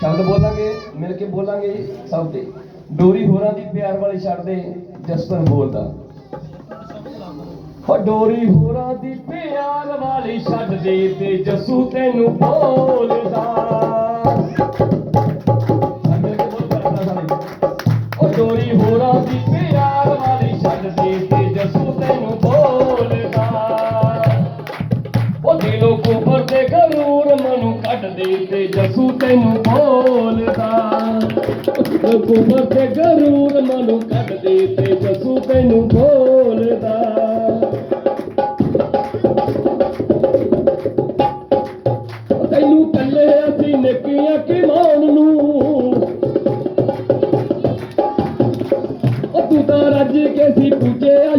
ਸ਼ਬਦ ਬੋਲਾਂਗੇ ਮਿਲ ਕੇ ਬੋਲਾਂਗੇ ਸਭ ਦੇ। ਡੋਰੀ ਹੋਰਾਂ ਦੀ ਪਿਆਰ ਵਾਲੀ ਛੱਡ ਦੇ ਜਸਪਨ ਬੋਲਦਾ ਹੋ ਡੋਰੀ ਹੋਰਾਂ ਦੀ ਪਿਆਰ ਵਾਲੀ ਛੱਡ ਦੇ ਤੇ ਜਸੂ ਤੈਨੂੰ ਬੋਲਦਾ। ਤੇ ਤੈਨੂੰ ਬੋਲਦਾ। ਉਹ ਤੇ ਗਰੂਰ ਮਨੂੰ ਕੱਢ ਦੇ ਤੇ ਜਸੂ ਤੈਨੂੰ ਬੋਲਦਾ। ਤੈਨੂੰ ਕੱਲੇ ਅਸੀਂ ਨੇਕੀਆਂ ਕਿਮਾਨ ਨੂੰ। ਤੂੰ ਤਾਂ ਰੱਜ ਕੇ ਸੀ ਪੂਜੇ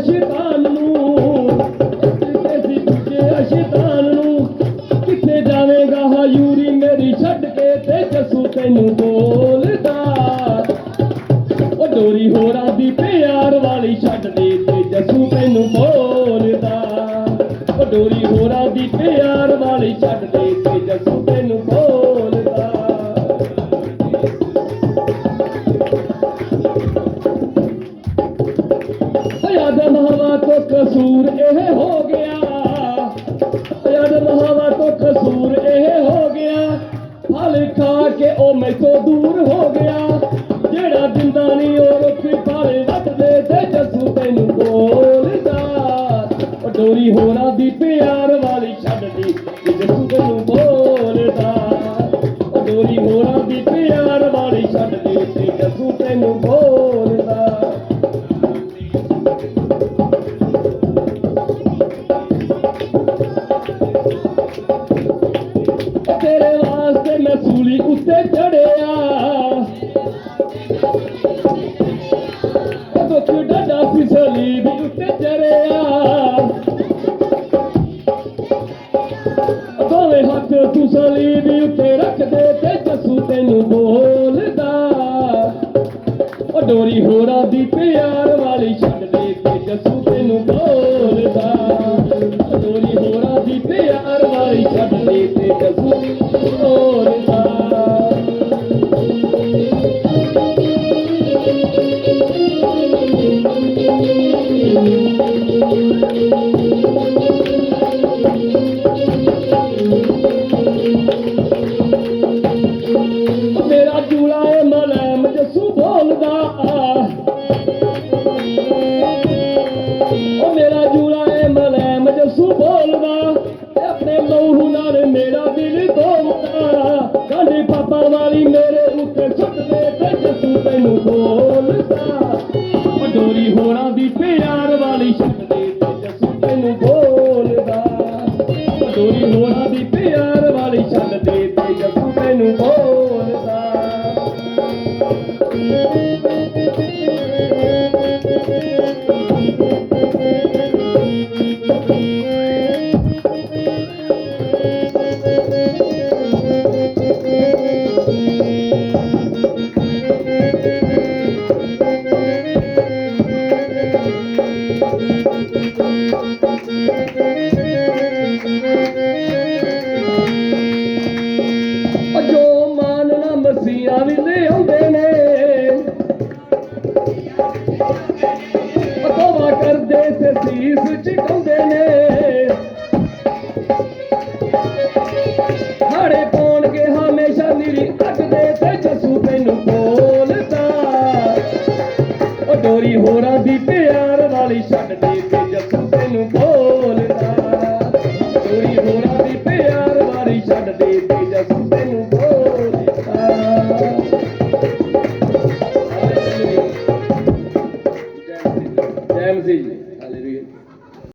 ਹੋਰਾਂ ਦੀ ਪਿਆਰ ਵਾਲੀ ਛੱਡ ਦੇ ਤੇ ਜਸੂ ਤੈਨੂੰ ਬੋਲਦਾ। ਉਹ ਡੋਰੀ ਹੋਰਾਂ ਦੀ ਪਿਆਰ ਵਾਲੀ ਛੱਡ ਦੇ ਤੇ ਜਸੂ ਤੈਨੂੰ ਬੋਲਦਾ। ਆਦਮ ਹਵਾ ਤੋਂ ਕਸੂਰ ਇਹ ਹੋ ਗਿਆ। ਆਦਮ ਹਵਾ ਤੋਂ ਕਸੂਰ ਇਹ ਹੋ ਗਿਆ। ਫਲ ਖਾ ਕੇ ਉਹ ਮੈਥੋਂ ਦੂਰ ਹੋ ਗਿਆ। ਜਿਹੜਾ ਦਿੰਦਾ ਨਹੀਂ ਉਹ ਰੁੱਖੀ ਫਲ ਵੱਟਦੇ ਤੇ ਜਸੂ ਤੈਨੂੰ ਬੋਲਦਾ ਡੋਰੀ ਹੋਰਾਂ ਦੀ ਪਿਆਰ ਵਾਲੀ ਛੱਡਦੀ ਤੇ ਤੈਨੂੰ ਡਾਡਾ ਉੱਤੇ ਚੜਿਆ ਦੋਵੇਂ ਹੱਥ ਤੂੰ ਸਲੀਬੀ ਉੱਤੇ ਰੱਖ ਤੇ ਜਸੂ ਤੈਨੂੰ ਬੋਲਦਾ। ਉਹ ਡੋਰੀ ਹੋਰਾਂ ਦੀ ਪਿਆਰ ਵਾਲੀ ਛੱਡ ਦੇ ਤੇ ਜਸੂ ਤੈਨੂੰ ਬੋਲਦਾ। ਉਹ ਡੋਰੀ ਹੋਰਾਂ ਦੀ ਪਿਆਰ ਵਾਲੀ ਛੱਡ ਦੇ ਤੇ ਜਸੂ ਵਾਲੀ ਮੇਰੇ ਉੱਤੇ ਸੁੱਟ ਦੇ ਤੇ ਜਸੂ ਤੈਨੂੰ ਬੋਲਦਾ ਉਹ ਹੋਰਾਂ ਦੀ ਪਿਆਰ ਵਾਲੀ ਛੱਡ ਦੇ ਤੇ ਜਸੂ ਤੈਨੂੰ ਬੋਲਦਾ। ਕਰਦੇ ਸੀਸ ਝੁਕਾਉਂਦੇ ਨੇ। ਹਾੜੇ ਪਾਉਣਗੇ ਹਮੇਸ਼ਾ ਨਿਰੀ ਅੱਗ ਦੇ ਤੇ ਜਸੂ ਤੈਨੂੰ ਬੋਲਦਾ। ਉਹ ਡੋਰੀ ਹੋਰਾਂ ਦੀ ਪਿਆਰ ਵਾਲੀ ਛੱਡ